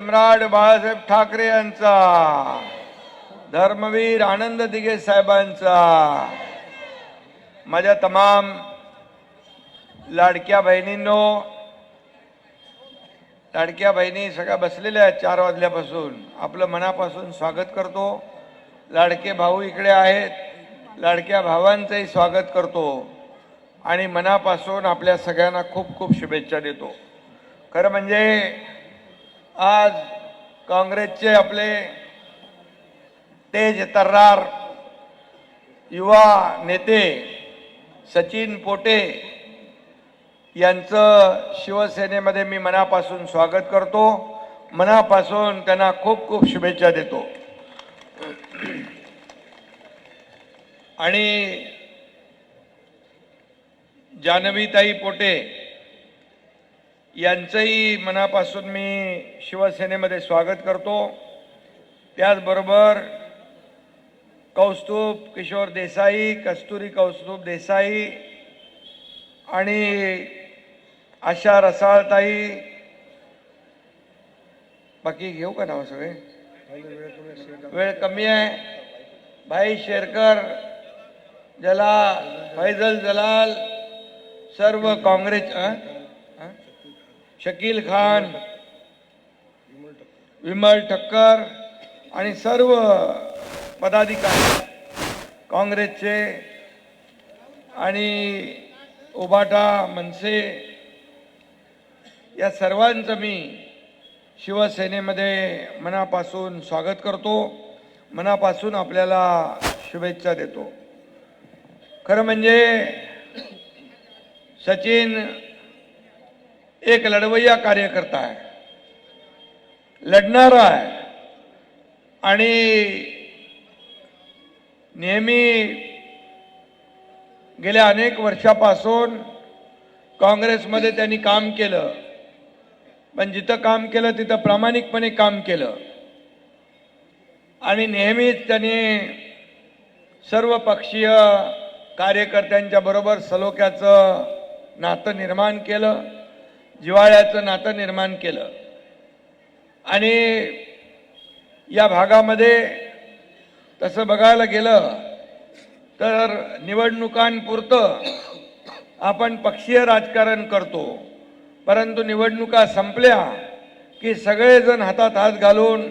सम्राट बाळासाहेब ठाकरे यांचा धर्मवीर आनंद दिघे साहेबांचा माझ्या तमाम लाडक्या बहिणींनो लाडक्या बहिणी सगळ्या बसलेल्या आहेत चार वाजल्यापासून. आपलं मनापासून स्वागत करतो. लाडके भाऊ इकडे आहेत. लाडक्या भावांचंही स्वागत करतो. आणि मनापासून आपल्या सगळ्यांना खूप खूप शुभेच्छा देतो. खरं म्हणजे आज काँग्रेसचे आपले तेज तर्रार युवा नेते सचिन पोटे यांचं शिवसेनेमध्ये मी मनापासून स्वागत करतो. मनापासून त्यांना खूप खूप शुभेच्छा देतो. आणि जानवीताई पोटे यांचंही मनापासून मी शिवसेनेमध्ये स्वागत करतो. त्याचबरोबर कौस्तुभ किशोर देसाई कस्तुरी कौस्तुभ देसाई आणि आशा रसाळताई. बाकी घेऊ का नाव सगळे? वेळ कमी आहे. भाई शेरकर जला फैजल जलाल सर्व काँग्रेस शकील खान विमल ठक्कर आणि सर्व पदाधिकारी काँग्रेसचे आणि उबाटा मनसे या सर्वांचं मी शिवसेनेमध्ये मनापासून स्वागत करतो. मनापासून आपल्याला शुभेच्छा देतो. खरं म्हणजे सचिन एक लढवय्या कार्यकर्ता आहे. लढणारा आहे. आणि नेहमी गेल्या अनेक वर्षापासून काँग्रेसमध्ये त्यांनी काम केलं. पण जिथं काम केलं तिथं प्रामाणिकपणे काम केलं. आणि नेहमीच त्यांनी सर्व पक्षीय कार्यकर्त्यांच्या बरोबर सलोख्याचं नातं निर्माण केलं. जिव्हाळ्याचं नातं निर्माण केलं. आणि या भागामध्ये तसं बघायला गेलं तर निवडणुकांपुरतं आपण पक्षीय राजकारण करतो. परंतु निवडणुका संपल्या की सगळेजण हातात हात घालून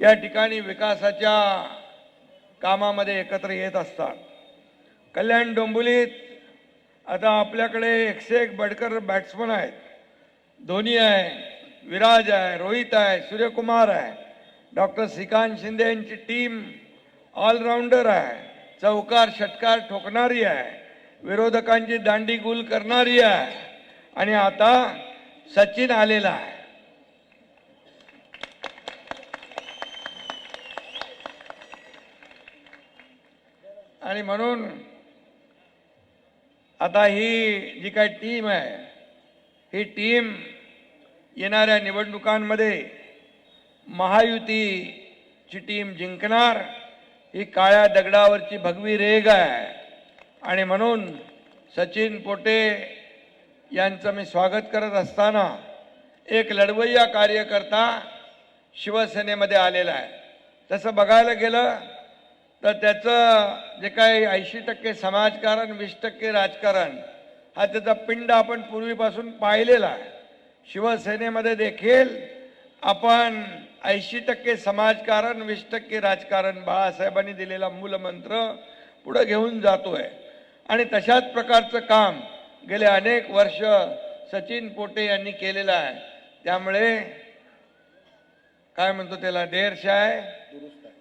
या ठिकाणी विकासाच्या कामामध्ये एकत्र येत असतात. कल्याण डोंबुलीत आता आपल्याकडे एकशे एक बडकर बॅट्समन आहेत. धोनी आहे विराज आहे रोहित आहे सूर्यकुमार आहे. डॉक्टर श्रीकांत शिंदे यांची टीम ऑलराऊंडर आहे. चौकार षटकार ठोकणारी आहे. विरोधकांची दांडी गुल करणारी आहे. आणि आता सचिन आलेला आहे. आणि म्हणून आता ही जी काही टीम आहे ही टीम येणाऱ्या निवडणुकांमध्ये महायुतीची टीम जिंकणार ही काळ्या दगडावरची भगवी रेग आहे. आणि म्हणून सचिन पोटे यांचं मी स्वागत करत असताना एक लढवय्या कार्यकर्ता शिवसेनेमध्ये आलेला आहे. तसं बघायला गेलं तर त्याचं जे काही ऐंशी टक्के समाजकारण वीस टक्के राजकारण हा त्याचा पिंड आपण पूर्वीपासून पाहिलेला आहे. शिवसेनेमध्ये देखील आपण ऐंशी टक्के समाजकारण वीस टक्के राजकारण बाळासाहेबांनी दिलेला मूलमंत्र पुढे घेऊन जातोय. आणि तशाच प्रकारचं काम गेले अनेक वर्ष सचिन पोटे यांनी केलेलं आहे. त्यामुळे काय म्हणतो त्याला देरशाय?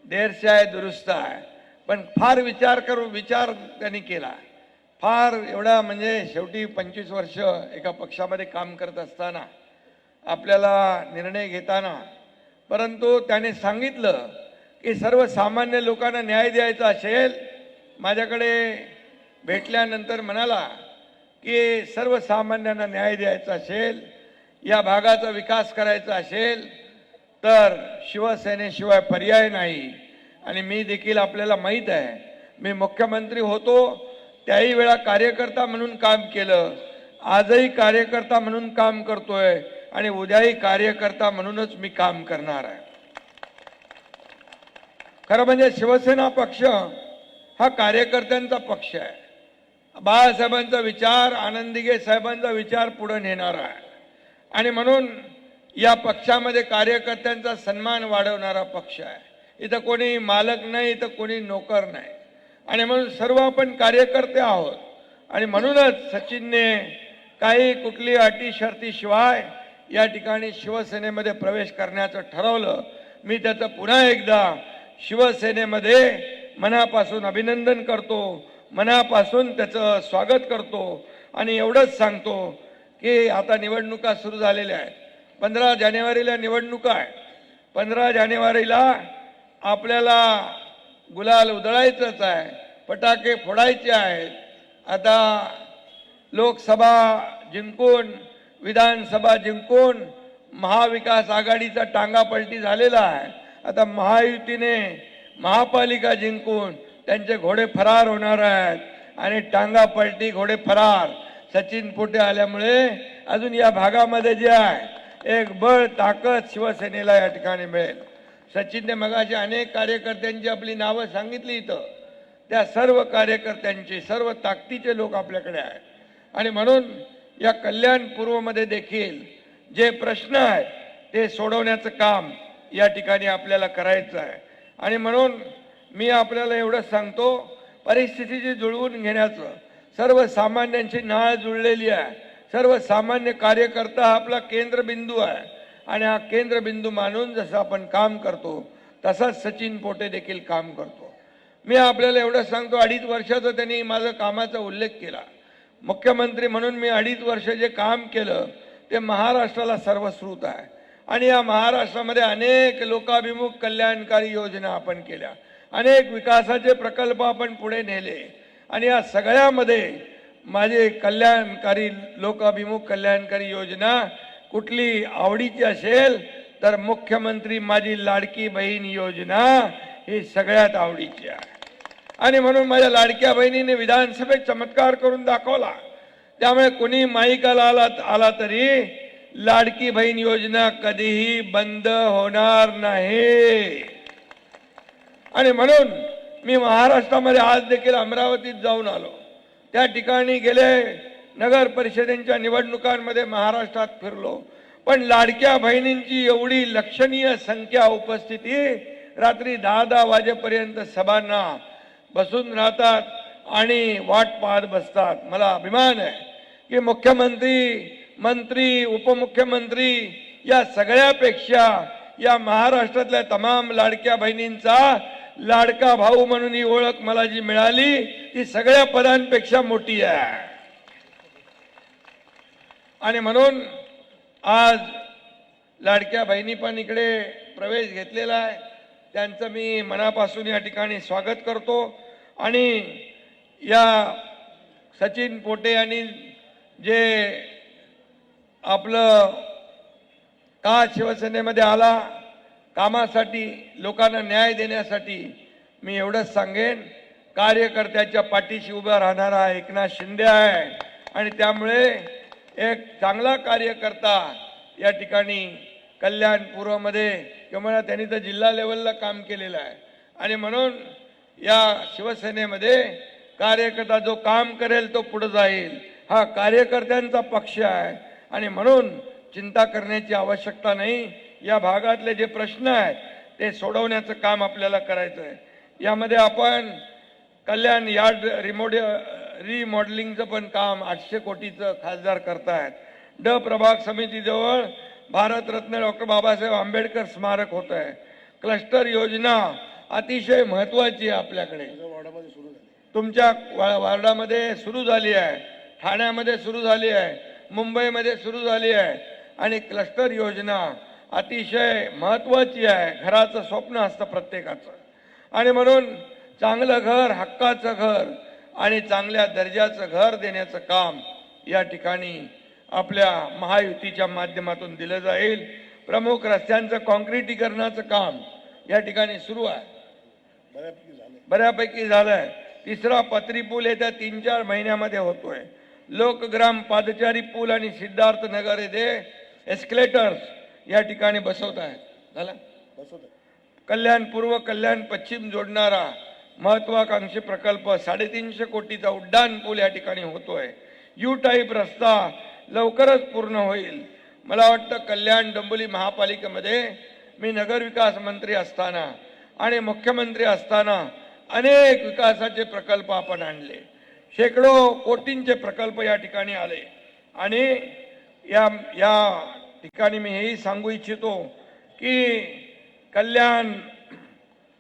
देरशाय दुरुस्त आहे. पण फार विचार करू विचार त्यांनी केला फार एवढा म्हणजे शेवटी पंचवीस वर्ष एका पक्षामध्ये काम करत असताना आपल्याला निर्णय घेताना परंतु त्याने सांगितलं की सर्वसामान्य लोकांना न्याय द्यायचा असेल माझ्याकडे भेटल्यानंतर म्हणाला की सर्वसामान्यांना न्याय द्यायचा असेल या भागाचा विकास करायचा असेल तर शिवसेनेशिवाय पर्याय नाही. आणि मी देखील आपल्याला माहीत आहे मी मुख्यमंत्री होतो त्याही वेळा कार्यकर्ता म्हणून काम केलं. आजही कार्यकर्ता म्हणून काम करतोय आणि उद्याही कार्यकर्ता म्हणूनच मी काम करणार आहे. खरं म्हणजे शिवसेना पक्ष हा कार्यकर्त्यांचा पक्ष आहे. बाळासाहेबांचा विचार आनंदीगे साहेबांचा विचार पुढे नेणारा आहे. आणि म्हणून या पक्षामध्ये कार्यकर्त्यांचा सन्मान वाढवणारा पक्ष आहे. इथं कोणी मालक नाही इथं कोणी नोकर नाही. आणि म्हणून सर्व आपण कार्यकर्ते आहोत. आणि म्हणूनच सचिनने काही कुठली अटी शर्तीशिवाय या ठिकाणी शिवसेनेमध्ये प्रवेश करण्याचं ठरवलं. मी त्याचं पुन्हा एकदा शिवसेनेमध्ये मनापासून अभिनंदन करतो. मनापासून त्याचं स्वागत करतो. आणि एवढंच सांगतो की आता निवडणुका सुरू झालेल्या आहेत. पंधरा जानेवारीला निवडणुका आहे पंधरा जानेवारीला आपल्याला गुलाल उधळायचंच आहे फटाके फोडायचे आहेत. आता लोकसभा जिंकून विधानसभा जिंकून महाविकास आघाडीचा टांगापलटी झालेला आहे. आता महायुतीने महापालिका जिंकून त्यांचे घोडे फरार होणार आहेत आणि टांगापलटी घोडे फरार. सचिन पोटे आल्यामुळे अजून या भागामध्ये जे आहे एक बळ ताकद शिवसेनेला या ठिकाणी मिळेल. सचिनने मगाशी अनेक कार्यकर्त्यांची आपली नावं सांगितली इथं. त्या सर्व कार्यकर्त्यांचे सर्व ताकदीचे लोक आपल्याकडे आहेत. आणि म्हणून या कल्याण पूर्वमध्ये देखील जे प्रश्न आहेत ते सोडवण्याचं काम या ठिकाणी आपल्याला करायचं आहे. आणि म्हणून मी आपल्याला एवढंच सांगतो परिस्थितीची जुळवून घेण्याचं सर्वसामान्यांची नाळ जुळलेली आहे. सर्वसामान्य कार्यकर्ता हा आपला केंद्रबिंदू आहे. आणि हा केंद्रबिंदू मानून जसं आपण काम करतो तसाच सचिन पोटे देखील काम करतो. मी आपल्याला एवढं सांगतो अडीच वर्षाचा त्यांनी माझं कामाचा उल्लेख केला. मुख्यमंत्री म्हणून मी अडीच वर्ष जे काम केलं ते महाराष्ट्राला सर्वश्रुत आहे. आणि या महाराष्ट्रामध्ये अनेक लोकाभिमुख कल्याणकारी योजना आपण केल्या. अनेक विकासाचे प्रकल्प आपण पुढे नेले. आणि या सगळ्यामध्ये माझे कल्याणकारी लोकाभिमुख कल्याणकारी योजना कुठली आवडीची असेल तर मुख्यमंत्री माझी लाडकी बहीण योजना ही सगळ्यात आवडीची आहे. आणि म्हणून माझ्या लाडक्या बहिणीने विधानसभेत चमत्कार करून दाखवला. त्यामुळे कुणी माईकाला आला आला तरी लाडकी बहीण योजना कधीही बंद होणार नाही. आणि म्हणून मी महाराष्ट्रामध्ये आज देखील अमरावतीत जाऊन आलो. त्या ठिकाणी गेले नगर परिषदेच्या निवडणुकांमध्ये महाराष्ट्रात फिरलो. पण लाडक्या बहिणींची एवढी लक्षणीय संख्या उपस्थिती रात्री दहा दहा वाजेपर्यंत सभांना बसून राहतात आणि वाट पाहत बसतात. मला अभिमान आहे की मुख्यमंत्री मंत्री उपमुख्यमंत्री या सगळ्यापेक्षा या महाराष्ट्रातल्या तमाम लाडक्या बहिणींचा लाडका भाऊ म्हणून ही ओळख मला जी मिळाली ती सगळ्या पदांपेक्षा मोठी आहे. आणि म्हणून आज लाडक्या बहिणी पण इकडे प्रवेश घेतलेला आहे. त्यांचं मी मनापासून या ठिकाणी स्वागत करतो. आणि या सचिन पोटे यांनी जे आपलं का शिवसेनेमध्ये आला कामासाठी लोकांना न्याय देण्यासाठी मी एवढंच सांगेन. कार्यकर्त्याच्या पाठीशी उभा राहणारा एकनाथ शिंदे आहे. आणि त्यामुळे एक चांगला कार्यकर्ता या ठिकाणी कल्याण पूर्वमध्ये किंवा त्यांनी तर जिल्हा लेवलला काम केलेलं आहे. आणि म्हणून या शिवसेनेमध्ये कार्यकर्ता जो काम करेल तो पुढे जाईल. हा कार्यकर्त्यांचा पक्ष आहे. आणि म्हणून चिंता करण्याची आवश्यकता नाही. या भागातले जे प्रश्न आहेत ते सोडवण्याचं काम आपल्याला करायचं आहे. यामध्ये आपण कल्याण यार्ड रिमोड रिमॉडेलिंगचं पण काम आठशे कोटीचं खासदार करतायत. ड प्रभाग समितीजवळ भारतरत्न डॉक्टर बाबासाहेब आंबेडकर स्मारक होत आहे क्लस्टर योजना अतिशय महत्वाची आहे आपल्याकडे. तुमच्या वा- वार्डामध्ये सुरू झाली आहे. ठाण्यामध्ये सुरू झाली आहे. मुंबईमध्ये सुरू झाली आहे. आणि क्लस्टर योजना अतिशय महत्वाची आहे. घराचं स्वप्न असतं प्रत्येकाचं. आणि म्हणून चांगलं घर हक्काचं घर आणि चांगल्या दर्जाचं घर देण्याचं काम या ठिकाणी आपल्या महायुतीच्या माध्यमातून दिलं जाईल. प्रमुख रस्त्यांचं कॉन्क्रिटीकरणाचं काम या ठिकाणी सुरू आहे. बऱ्यापैकी झालंय. तिसरा पत्री पूल येत्या तीन चार महिन्यामध्ये होतोय. लोकग्राम पादचारी पूल आणि सिद्धार्थ नगर येथे एस्केलेटर्स या ठिकाणी बसवत आहेत झालं कल्याण पूर्व कल्याण पश्चिम जोडणारा महत्वाकांक्षी प्रकल्प साडेतीनशे कोटीचा उड्डाण पूल या ठिकाणी होतोय. यू टाईप रस्ता लवकरच पूर्ण होईल. मला वाटतं कल्याण डोंबिवली महापालिकेमध्ये मी नगरविकास मंत्री असताना आणि मुख्यमंत्री असताना अनेक विकासाचे प्रकल्प आपण आणले. शेकडो कोटींचे प्रकल्प या ठिकाणी आले. आणि या या ठिकाणी मी हेही सांगू इच्छितो की कल्याण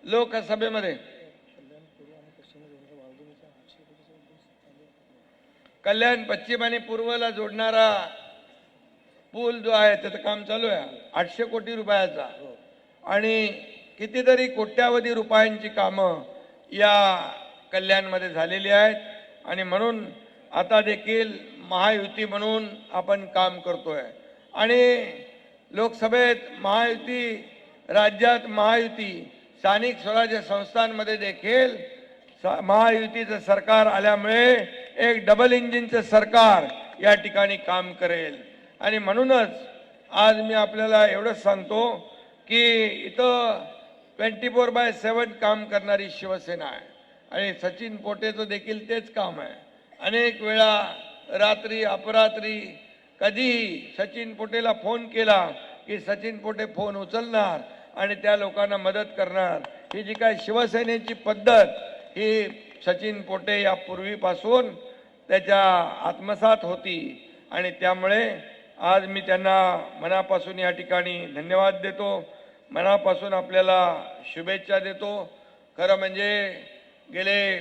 लोकसभेमध्ये कल्याण पश्चिम आणि पूर्वला जोडणारा पूल जो आहे त्याचं काम चालू आहे. आठशे कोटी रुपयाचा. आणि कितीतरी कोट्यावधी रुपयांची कामं या कल्याणमध्ये झालेली आहेत. आणि म्हणून आता देखील महायुती म्हणून आपण काम करतोय. आणि लोकसभेत महायुती राज्यात महायुती स्थानिक स्वराज्य संस्थांमध्ये देखील महायुतीचं सरकार आल्यामुळे एक डबल इंजिनचं सरकार या ठिकाणी काम करेल. आणि म्हणूनच आज मी आपल्याला एवढंच सांगतो की इथं ट्वेंटी फोर बाय सेवन काम करणारी शिवसेना आहे. आणि सचिन पोटेचं देखील तेच काम आहे. अनेक वेळा रात्री अपरात्री कधीही सचिन पोटेला फोन केला की सचिन पोटे फोन उचलणार आणि त्या लोकांना मदत करणार. ही जी काय शिवसेनेची पद्धत ही सचिन पोटे या पूर्वीपासून त्याच्या आत्मसात होती. आणि त्यामुळे आज मी त्यांना मनापासून या ठिकाणी धन्यवाद देतो. मनापासून आपल्याला शुभेच्छा देतो. खरं म्हणजे गेले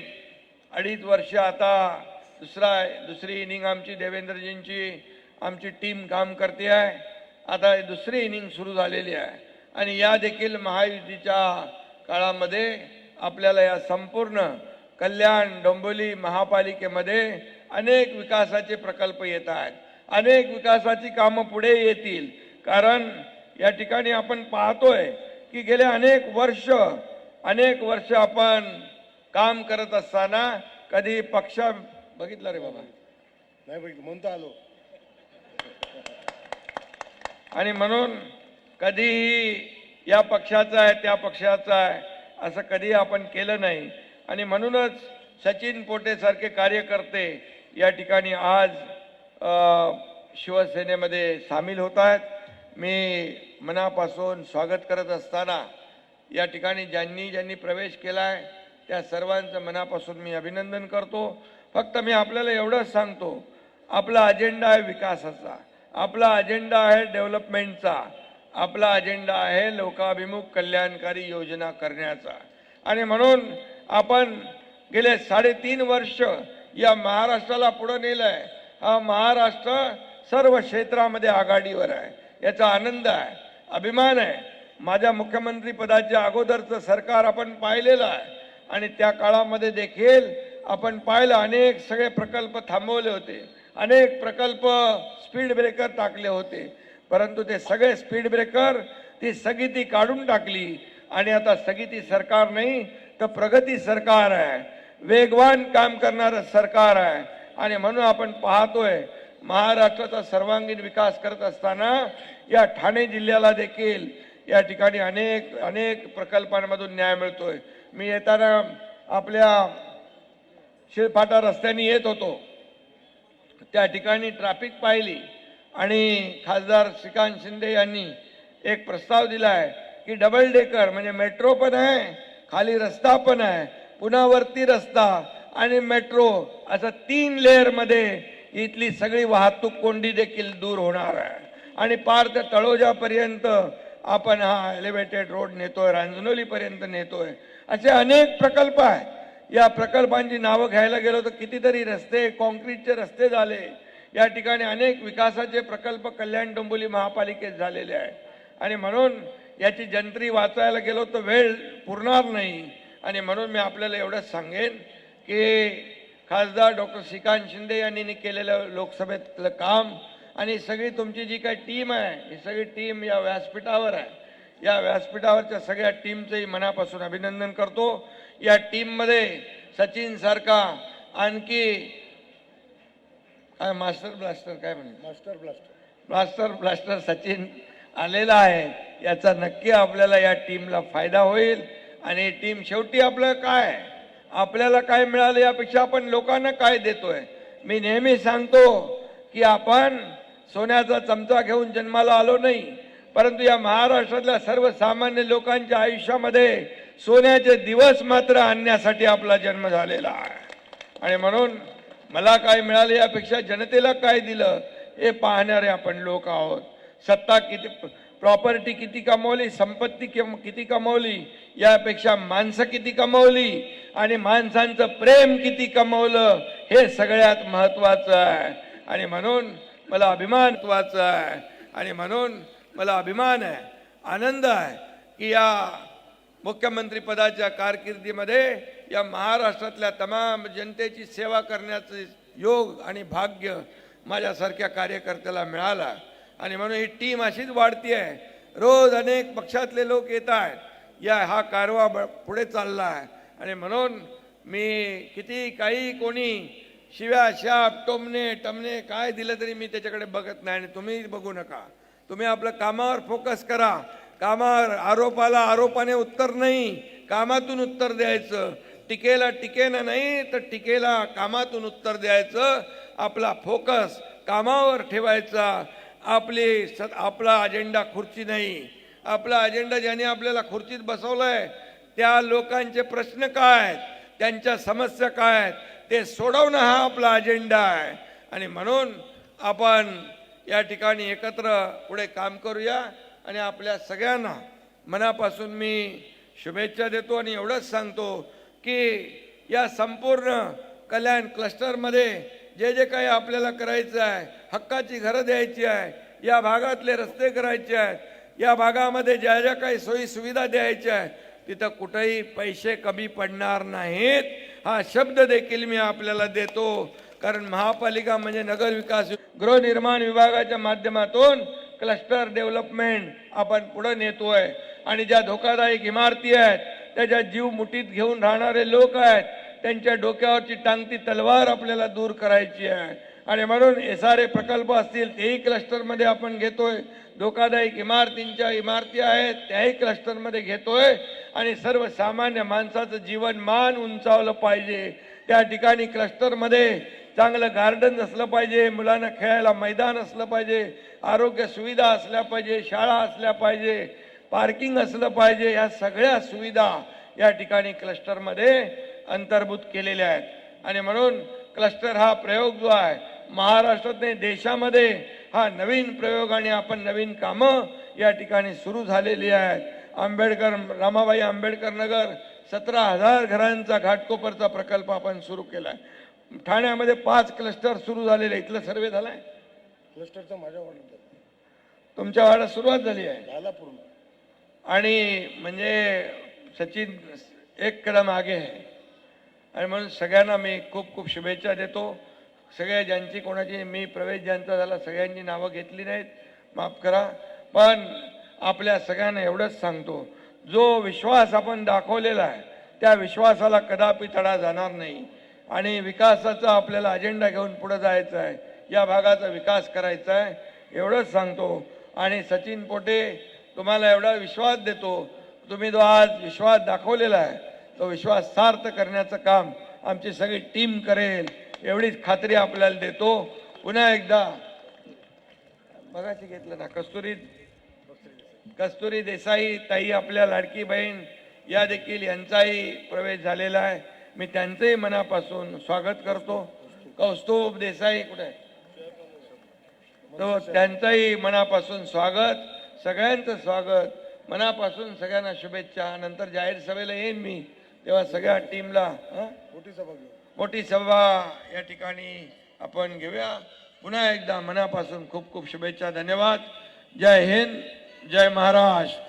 अडीच वर्ष आता दुसरा दुसरी इनिंग आमची देवेंद्रजींची आमची टीम काम करते आहे. आता दुसरी इनिंग सुरू झालेली आहे. आणि या देखील महायुतीच्या काळामध्ये आपल्याला या संपूर्ण कल्याण डोंबिवली महापालिकेमध्ये अनेक विकासाचे प्रकल्प येत आहेत. अनेक विकासाची कामं पुढे येतील. कारण या ठिकाणी आपण पाहतोय की गेले अनेक वर्ष अनेक वर्ष आपण काम करत असताना कधी पक्ष बघितलं रे बाबा? नाही बघितलं म्हणतो आलो. आणि म्हणून कधीही या पक्षाचा आहे त्या पक्षाचा आहे असं कधी आपण केलं नाही. आणि म्हणूनच सचिन पोटे सारखे कार्यकर्ते या ठिकाणी आज शिवसेनेमध्ये सामील होत आहेत मी मनापासून स्वागत करत असताना या ठिकाणी ज्यांनी ज्यांनी प्रवेश केला आहे त्या सर्वांचं मनापासून मी अभिनंदन करतो. फक्त मी आपल्याला एवढंच सांगतो आपला अजेंडा आहे विकासाचा. आपला अजेंडा आहे डेव्हलपमेंटचा. आपला अजेंडा आहे लोकाभिमुख कल्याणकारी योजना करण्याचा. आणि म्हणून आपण गेले साडेतीन वर्ष या महाराष्ट्राला पुढं नेलं आहे हा महाराष्ट्र सर्व क्षेत्रामध्ये आघाडीवर आहे. याचा आनंद आहे अभिमान आहे. माझ्या मुख्यमंत्री पदाच्या अगोदरचं सरकार आपण पाहिलेलं आहे. आणि त्या काळामध्ये देखील आपण पाहिलं अनेक सगळे प्रकल्प थांबवले होते. अनेक प्रकल्प स्पीड ब्रेकर टाकले होते. परंतु ते सगळे स्पीड ब्रेकर ती स्थगिती काढून टाकली. आणि आता स्थगिती सरकार नाही तर प्रगती सरकार आहे. वेगवान काम करणारं सरकार आहे. आणि म्हणून आपण पाहतोय महाराष्ट्राचा सर्वांगीण विकास करत असताना या ठाणे जिल्ह्याला देखील या ठिकाणी अनेक अनेक प्रकल्पांमधून न्याय मिळतोय. मी येताना आपल्या शिळफाटा रस्त्याने येत होतो. त्या ठिकाणी ट्रॅफिक पाहिली आणि खासदार श्रीकांत शिंदे यांनी एक प्रस्ताव दिला आहे की डबल डेकर म्हणजे मेट्रो पण आहे खाली रस्ता पण आहे. पुन्हा वरती रस्ता आणि मेट्रो असं तीन लेअरमध्ये इथली सगळी वाहतूक कोंडी देखील दूर होणार आहे. आणि पार त्या तळोजापर्यंत आपण हा एलिव्हेटेड रोड नेतोय रांजनोलीपर्यंत नेतोय. असे अनेक प्रकल्प आहेत. या प्रकल्पांची नावं घ्यायला गेलो तर कितीतरी रस्ते कॉन्क्रीटचे रस्ते झाले. या ठिकाणी अनेक विकासाचे प्रकल्प कल्याण डोंबोली महापालिकेत झालेले आहेत. आणि म्हणून याची जंत्री वाचायला गेलो तर वेळ पुरणार नाही. आणि म्हणून मी आपल्याला एवढंच सांगेन की खासदार डॉक्टर श्रीकांत शिंदे यांनी केलेलं लोकसभेतलं काम आणि सगळी तुमची जी काही टीम आहे ही सगळी टीम या व्यासपीठावर आहे. या व्यासपीठावरच्या सगळ्या टीमचंही मनापासून अभिनंदन करतो. या टीममध्ये सचिन सारखा आणखी काय मास्टर ब्लास्टर काय म्हणे? Master blaster. Blaster blaster Sachin आलेला आहे. याचा नक्की आपल्याला या टीमला फायदा होईल. आणि टीम शेवटी आपलं काय? आपल्याला काय मिळालं यापेक्षा आपण लोकांना काय देतोय? मी नेहमी सांगतो की आपण सोन्याचा चमचा घेऊन जन्माला आलो नाही परंतु या महाराष्ट्रातल्या सर्वसामान्य लोकांच्या आयुष्यामध्ये सोन्याचे दिवस मात्र आणण्यासाठी आपला जन्म झालेला आहे. आणि म्हणून मला काय मिळालं यापेक्षा जनतेला काय दिलं हे पाहणारे आपण लोक आहोत. सत्ता किती प्रॉपर्टी किती कमवली संपत्ती कि किती कमवली यापेक्षा माणसं किती कमवली आणि माणसांचं प्रेम किती कमवलं हे सगळ्यात महत्वाचं आहे. आणि म्हणून मला अभिमान महत्वाचं आहे. आणि म्हणून मला अभिमान आहे आनंद आहे की या मुख्यमंत्रीपदाच्या कारकिर्दीमध्ये या महाराष्ट्रातल्या तमाम जनतेची सेवा करण्याचे योग आणि भाग्य माझ्यासारख्या कार्यकर्त्याला मिळाला. आणि म्हणून ही टीम अशीच वाढती आहे रोज अनेक पक्षातले लोक येत आहेत या हा कारवा ब- पुढे चालला आहे आणि म्हणून मी किती काही कोणी शिव्या शाप टोमणे टमणे काय दिलं तरी मी त्याच्याकडे बघत नाही आणि तुम्ही बघू नका. तुम्ही आपलं कामावर फोकस करा. कामावर आरोपाला आरोपाने उत्तर नाही कामातून उत्तर द्यायचं. टीकेला टीकेनं नाही तर टीकेला कामातून उत्तर द्यायचं. आपला फोकस कामावर ठेवायचा. आपली स आपला अजेंडा खुर्ची नाही. आपला अजेंडा ज्याने आपल्याला खुर्चीत बसवलाय त्या लोकांचे प्रश्न काय आहेत? त्यांच्या समस्या काय आहेत? ते सोडवणं हा आपला अजेंडा आहे. आणि म्हणून आपण या ठिकाणी एकत्र पुढे काम करूया. आणि आपल्या सगळ्यांना मनापासून मी शुभेच्छा देतो आणि एवढंच सांगतो की या संपूर्ण कल्याण क्लस्टरमध्ये जे जे काही आपल्याला करायचं आहे हक्काची घरं द्यायची आहे या भागातले रस्ते करायचे आहेत या भागामध्ये ज्या ज्या काही सोयी सुविधा द्यायच्या आहेत तिथं कुठेही पैसे कमी पडणार नाहीत. हा शब्द देखील मी आपल्याला देतो. कारण महापालिका म्हणजे नगर विकास गृहनिर्माण विभागाच्या माध्यमातून क्लस्टर डेव्हलपमेंट आपण पुढे नेतोय. आणि ज्या धोकादायक इमारती आहेत त्याच्या जीव मुठीत घेऊन राहणारे लोक आहेत त्यांच्या डोक्यावरची टांगती तलवार आपल्याला दूर करायची आहे. आणि म्हणून एस आर ए प्रकल्प असतील तेही क्लस्टरमध्ये आपण घेतोय. धोकादायक इमारतींच्या इमारती आहेत त्याही क्लस्टरमध्ये घेतोय. आणि सर्वसामान्य माणसाचं जीवनमान उंचावलं पाहिजे. त्या ठिकाणी क्लस्टरमध्ये चांगलं गार्डन असलं पाहिजे मुलांना खेळायला मैदान असलं पाहिजे आरोग्य सुविधा असल्या पाहिजे शाळा असल्या पाहिजे पार्किंग असलं पाहिजे ह्या सगळ्या सुविधा या ठिकाणी क्लस्टरमध्ये अंतर्भूत केलेल्या आहेत. आणि म्हणून क्लस्टर हा प्रयोग जो आहे महाराष्ट्रात नाही देशामध्ये हा नवीन प्रयोग आणि आपण नवीन कामं या ठिकाणी सुरू झालेली आहेत. आंबेडकर रमाबाई आंबेडकर नगर सतरा हजार घरांचा घाटकोपरचा प्रकल्प आपण सुरू केला आहे. ठाण्यामध्ये पाच क्लस्टर सुरू झालेले इथलं सर्वे झालाय? क्लस्टरचा माझ्या वाटत तुमच्या वाड्यात सुरुवात झाली आहे? झाला पूर्ण. आणि म्हणजे सचिन एक कदम आगे आहे. आणि म्हणून सगळ्यांना मी खूप खूप शुभेच्छा देतो. सगळ्या ज्यांची कोणाची मी प्रवेश ज्यांचा झाला सगळ्यांची नावं घेतली नाहीत माफ करा. पण आपल्या सगळ्यांना एवढंच सांगतो जो विश्वास आपण दाखवलेला आहे त्या विश्वासाला कदापि तडा जाणार नाही. आणि विकासाचा आपल्याला अजेंडा घेऊन पुढं जायचं आहे या भागाचा विकास करायचा आहे एवढंच सांगतो. आणि सचिन पोटे तुम्हाला एवढा विश्वास देतो. तुम्ही जो आज विश्वास दाखवलेला आहे तो विश्वास सार्थ करण्याचं काम आमची सगळी टीम करेल. एवढीच खात्री आपल्याला देतो. पुन्हा एकदा बघाशी घेतलं ना कस्तुरी कस्तुरी देसाई ताई आपल्या लाडकी बहीण या देखील यांचाही प्रवेश झालेला आहे. मी त्यांचंही मनापासून स्वागत करतो. कौस्तुभ देसाई कुठे? तो त्यांचंही मनापासून स्वागत सगळ्यांचं स्वागत. मनापासून सगळ्यांना शुभेच्छा. नंतर जाहीर सभेला येईन मी. तेव्हा सगळ्या टीमला हं? मोठी सभा घेऊ. मोठी सभा या ठिकाणी आपण घेऊया. पुन्हा एकदा मनापासून खूप खूप शुभेच्छा धन्यवाद. जय हिंद जय महाराष्ट्र.